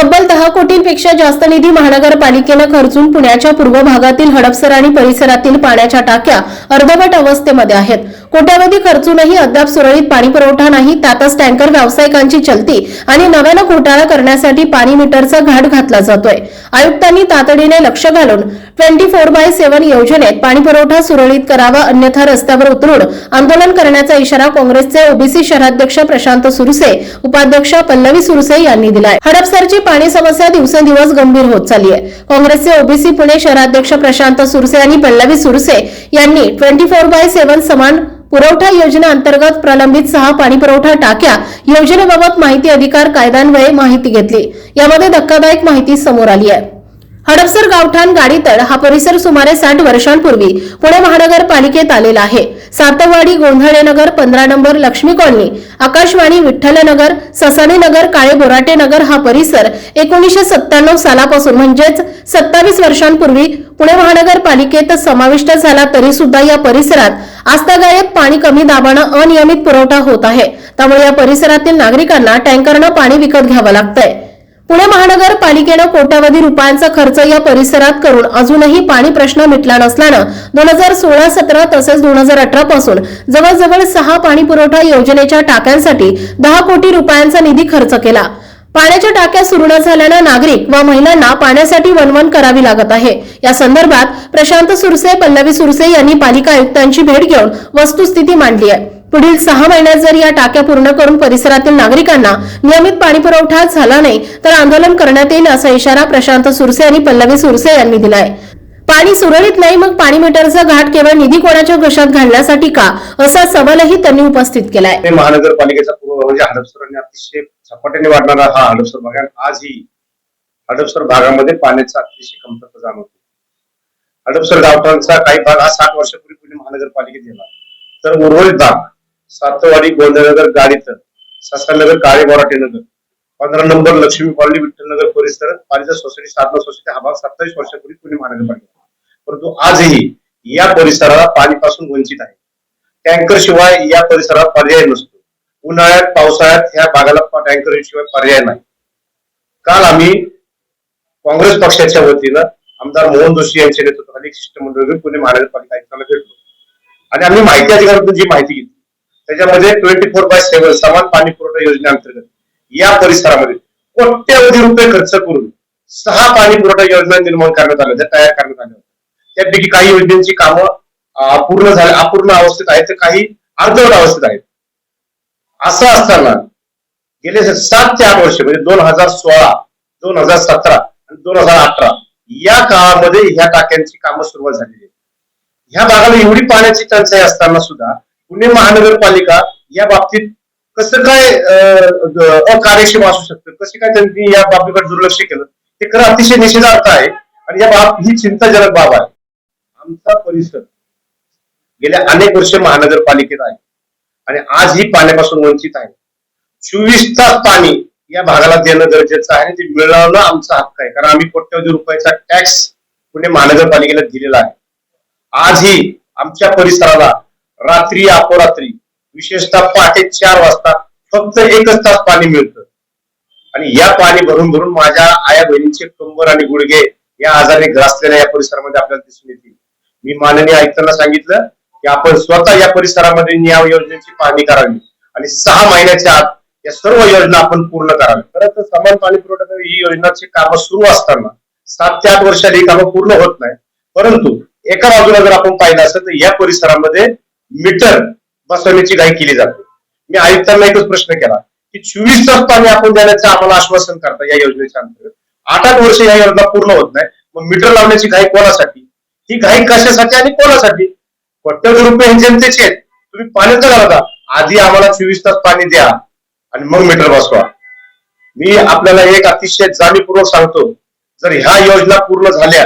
तब्बल दहा कोटींपेक्षा जास्त निधी महानगरपालिकेनं खर्चून पुण्याच्या पूर्व भागातील हडपसर आणि परिसरातील पाण्याच्या टाक्या अर्धवट अवस्थेमध्ये आहेत. कोट्यावधी खर्चूनही अद्याप सुरळीत पाणी पुरवठा नाही. त्यातच टँकर व्यावसायिकांची चलती आणि नव्यानं घोटाळा करण्यासाठी पाणी मीटरचा घाट घातला जातोय. आयुक्तांनी तातडीने लक्ष घालून ट्वेंटी फोर बाय सेव्हन योजनेत पाणी पुरवठा सुरळीत करावा अन्यथा रस्त्यावर उतरून आंदोलन करण्याचा इशारा काँग्रेसचे ओबीसी शहराध्यक्ष प्रशांत सुरसे उपाध्यक्ष पल्लवी सुरसे यांनी दिलाय. हडपसरची पाणी समस्या दिवसेंदिवस गंभीर होत चालली आहे काँग्रेसचे ओबीसी पुणे शहराध्यक्ष प्रशांत सुरसे आणि पल्लवी सुरसे यांनी ट्वेंटी फोर बाय सेव्हन समान पुरवठा योजना अंतर्गत प्रलंबित सहा पाणी पुरवठा टाक्या योजनेबाबत माहिती अधिकार कायद्यान्वये माहिती घेतली. यामध्ये धक्कादायक माहिती समोर आली आहे. हडपसर गावठाण गाडीतळ हा परिसर सुमारे साठ वर्षांपूर्वी पुणे महानगरपालिकेत आलेला आहे. सातवाडी गोंधळेनगर पंधरा नंबर लक्ष्मी कॉलनी आकाशवाणी विठ्ठलनगर ससानीनगर काळे बोराटे नगर हा परिसर एकोणीसशे सत्त्याण्णव सालापासून म्हणजेच सत्तावीस वर्षांपूर्वी पुणे महानगरपालिकेत समाविष्ट झाला तरी सुद्धा या परिसरात आस्थागायक पाणी कमी दाबानं अनियमित पुरवठा होत आहे. त्यामुळे या परिसरातील नागरिकांना टँकरनं पाणी विकत घ्यावं लागतंय. पुणे महानगरपालिकेनं कोट्यावधी रुपयांचा खर्च या परिसरात करून अजूनही पाणी प्रश्न मिटला नसल्यानं दोन हजार सोळा सतरा तसेच दोन हजार अठरा पासून जवळजवळ सहा पाणी पुरवठा योजनेच्या टाक्यांसाठी दहा कोटी रुपयांचा निधी खर्च केला. पाण्याच्या टाक्या सुरू न झाल्यानं नागरिक व महिलांना पाण्यासाठी वणवण करावी लागत आहे. या संदर्भात प्रशांत सुरसे पल्लवी सुरसे यांनी पालिका आयुक्तांची भेट घेऊन वस्तुस्थिती मांडली आहे. पुढील सहा महिन्यात जर या टाक्या पूर्ण करून परिसरातील नागरिकांना नियमित पाणी पुरवठा झाला नाही तर आंदोलन करण्यात येईल असा इशारा प्रशांत सुरसे आणि पल्लवी सुरसे यांनी दिलाय. पाणी सुरळीत नाही मग पाणी मीटरचा घाट केवळ निधी कोणाच्या घशात घालण्यासाठी का? असा सवालही त्यांनी उपस्थित केलाय. महानगरपालिकेचा पूर्व म्हणजे अतिशय झपाट्याने वाढणारा हा हडपसर भाग आजही हडपसर भागामध्ये पाण्याचा अतिशय कमतरता जाणवते. हडपसर गावठाणचा काही भाग हा साठ वर्षापूर्वी पुणे महानगरपालिकेत गेला. तर उर्वरित भाग सातवाडी गोंधळनगर गाडीत ससानगर काळे बोराटे नगर. पंधरा नंबर लक्ष्मी कॉलनी विठ्ठलनगर परिसर. पारिजा सोसायटी साधना सोसायटी हा भाग सत्तावीस वर्षापूर्वी पुणे महानगरपालिका परंतु आजही या परिसराला पाणीपासून वंचित आहे. टँकर शिवाय या परिसरात पर्याय नसतो. उन्हाळ्यात पावसाळ्यात ह्या भागाला टँकर शिवाय पर्याय नाही. काल आम्ही काँग्रेस पक्षाच्या वतीनं आमदार मोहन जोशी यांच्या नेतृत्वाखाली शिष्टमंडळ पुणे महानगरपालिका आयुक्ताला भेटलो. आणि आम्ही माहिती अधिकारातून जी माहिती घेतली त्याच्यामध्ये ट्वेंटी फोर बाय सेव्हन समान पाणी पुरवठा योजनेअंतर्गत या परिसरामध्ये कोट्यवधी रुपये खर्च करून सहा पाणी पुरवठा योजना निर्माण करण्यात आल्या त्या तयार करण्यात आल्या होत्या. त्यापैकी काही योजनांची कामं अपूर्ण झाली अपूर्ण अवस्थेत आहेत तर काही अर्धवट अवस्थेत आहेत. असं असताना गेले सात ते आठ वर्ष म्हणजे दोन हजार सोळा दोन हजार सतरा आणि दोन हजार अठरा या काळामध्ये ह्या टाक्यांची कामं सुरुवात झालेली आहे ह्या भागाला एवढी पाण्याची टंचाई असताना सुद्धा पुणे महानगरपालिका या बाबतीत कसं काय अं, अकार्यक्षम असू शकतं? कसे काय त्यांनी या बाबतीकडे दुर्लक्ष केलं? ते खरं अतिशय निषेधार्थ आहे आणि या बाब ही चिंताजनक बाब आहे. आमचा परिसर गेल्या अनेक वर्ष महानगरपालिकेत आहे आणि आज ही पाण्यापासून वंचित आहे. चोवीस तास पाणी या भागाला देणं गरजेचं आहे ते मिळवणं आमचा हक्क आहे. कारण आम्ही कोट्यवधी रुपयाचा टॅक्स पुणे महानगरपालिकेला दिलेला आहे. आजही आमच्या परिसराला रात्री अपोरात्री विशेषतः पहाटे चार वाजता फक्त एकच तास पाणी मिळतं. आणि या पाणी भरून भरून माझ्या आया बहिणींचे कंबर आणि गुडघे या आजाराने ग्रासलेल्या या परिसरामध्ये आपल्याला दिसून येतील. मी माननीय आयुक्तांना सांगितलं की आपण स्वतः या परिसरामध्ये या योजनेची पाहणी करावी आणि सहा महिन्याच्या आत या सर्व योजना आपण पूर्ण कराव्या खरं तर समान पाणी पुरवठा ही योजनाची कामं सुरू असताना सात ते आठ वर्षात ही कामं पूर्ण होत नाही परंतु एका बाजूला जर आपण पाहिलं असेल तर या परिसरामध्ये मीटर बसवण्याची घाई केली जाते. मी आयुक्तांना एकच प्रश्न केला की चोवीस तास पाणी आपण देण्याचं आम्हाला आश्वासन करता या योजनेच्या अंतर्गत. आठ आठ वर्ष या योजना पूर्ण होत नाही. मग मीटर लावण्याची घाई कोणासाठी? ही घाई कशासाठी आणि कोणासाठी? कोट्यवधी रुपये हे जनतेचे आहेत. तुम्ही पाण्याचं घालता. आधी आम्हाला चोवीस तास पाणी द्या आणि मग मीटर बसवा. मी आपल्याला एक अतिशय जाणीवपूर्वक सांगतो जर ह्या योजना पूर्ण झाल्या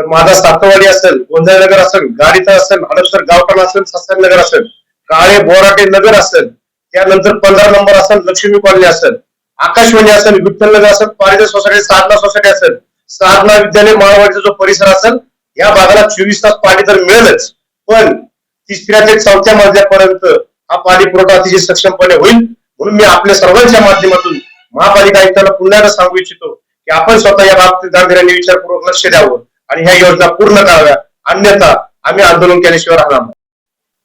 तर माझा सातवाडी असेल गोंधळनगर असेल गाडीचा असेल हडपसर गावठाण असेल ससन नगर असेल काळे बोराटे नगर असेल त्यानंतर पंधरा नंबर असेल लक्ष्मी कॉलनी असेल आकाशवाणी असेल विठ्ठल नगर असेल पारिजा सोसायटी साधना सोसायटी असेल साधना विद्यालय माळवाडीचा जो परिसर असेल या भागाला चोवीस तास पाणी तर मिळेलच. पण तिसऱ्या ते चौथ्या मजल्यापर्यंत हा पाणी पुरवठा अतिशय सक्षमपणे होईल. म्हणून मी आपल्या सर्वांच्या माध्यमातून महापालिका आयुक्तांना पुन्हा सांगू इच्छितो की आपण स्वतः या बाबतीत गांभीर्याने विचारपूर्वक लक्ष द्यावं. आणि ह्या योजना पूर्ण कराव्या. अन्यथा आम्ही आंदोलन केल्याशिवाय राहणार नाही.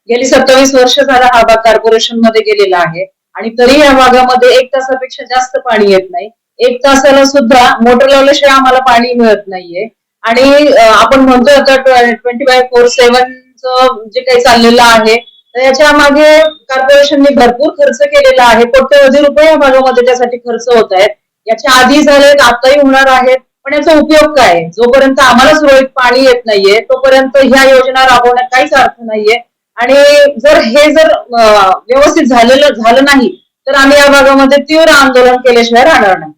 गेली सत्तावीस वर्ष झाला हा भाग कॉर्पोरेशनमध्ये गेलेला आहे. आणि तरी या भागामध्ये एक तासापेक्षा जास्त पाणी येत नाही. एक तासाला सुद्धा मोटर लावल्याशिवाय आम्हाला पाणी मिळत नाहीये. आणि आपण म्हणतोय आता ट्वेंटी बाय फोर सेव्हनचं जे काही चाललेलं आहे तर याच्या मागे कॉर्पोरेशनने भरपूर खर्च केलेला आहे. कोट्यवधी रुपये या भागामध्ये त्यासाठी खर्च होत आहेत. याच्या आधी झालेत आताही होणार आहेत. पण याचा उपयोग काय? जोपर्यंत आम्हाला सुरळीत पाणी येत नाहीये तोपर्यंत ह्या योजना राबवण्यात काहीच अर्थ नाहीये. आणि जर हे जर व्यवस्थित झालेलं झालं नाही तर आम्ही या भागामध्ये तीव्र आंदोलन केल्याशिवाय राहणार नाही.